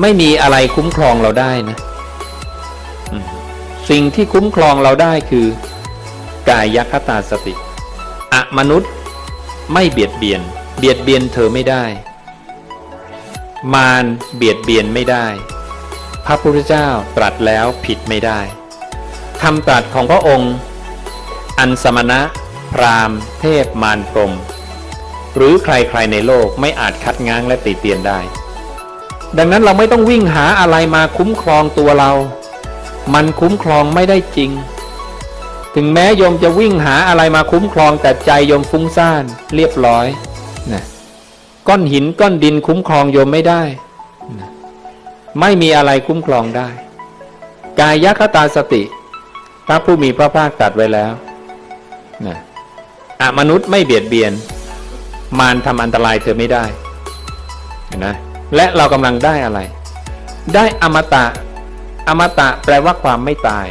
ไม่มีอะไรคุ้มครองเราได้นะสิ่งที่คุ้มครองเราได้คือกายคตาสติอะมนุษย์ไม่เบียดเบียน เบียดเบียนเธอไม่ได้ มารเบียดเบียนไม่ได้ พระพุทธเจ้าตรัสแล้วผิดไม่ได้คำตรัสของพระองค์ อันสมณะ พราหมณ์ เทพมารพรหมหรือใครๆในโลกไม่อาจคัดง้างและติเตียนได้ ดังนั้นเราไม่ต้องวิ่งหาอะไรมาคุ้มครองตัวเรา มันคุ้มครองไม่ได้จริง ถึงแม้โยมจะวิ่งหาอะไรมาคุ้มครองแต่ใจโยมฟุ้งซ่านเรียบร้อยนะก้อนหินก้อนดินคุ้มครองโยมไม่ได้นะไม่มีอะไรคุ้มครองได้ กายคตาสติ พระผู้มีพระภาคตรัสไว้แล้วนะอะมนุษย์ไม่เบียดเบียน มารทำอันตรายเธอไม่ได้เห็นไหม และเรากำลังได้อะไร ได้อมตะ อมตะแปลว่าความไม่ตาย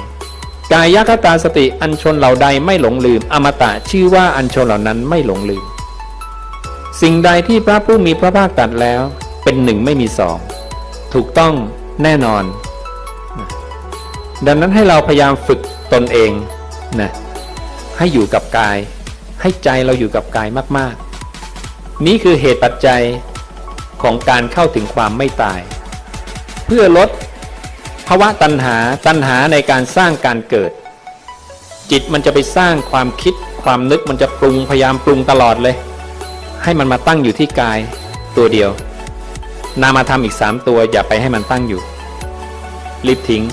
กายคตาสติอันชนเหล่าใดไม่หลงลืม อมตะชื่อว่าอันชนเหล่านั้นไม่หลงลืม สิ่งใดที่พระผู้มีพระภาคตรัสแล้ว เป็นหนึ่งไม่มีสองถูกต้องแน่นอน ดังนั้นให้เราพยายามฝึกตนเองนะให้อยู่กับกาย ให้ใจเราอยู่กับกายมาก ๆ นี่คือเหตุปัจจัย ของการเข้าถึงความไม่ตาย เพื่อลดภาวะตัณหาตัณหาในการสร้างการเกิด จิตมันจะไปสร้างความคิดความนึกมันจะปรุงพยายามปรุงตลอดเลย ให้มันมาตั้งอยู่ที่กายตัวเดียว นามาทำอีกสามตัวอย่าไปให้มันตั้งอยู่รีบทิ้ง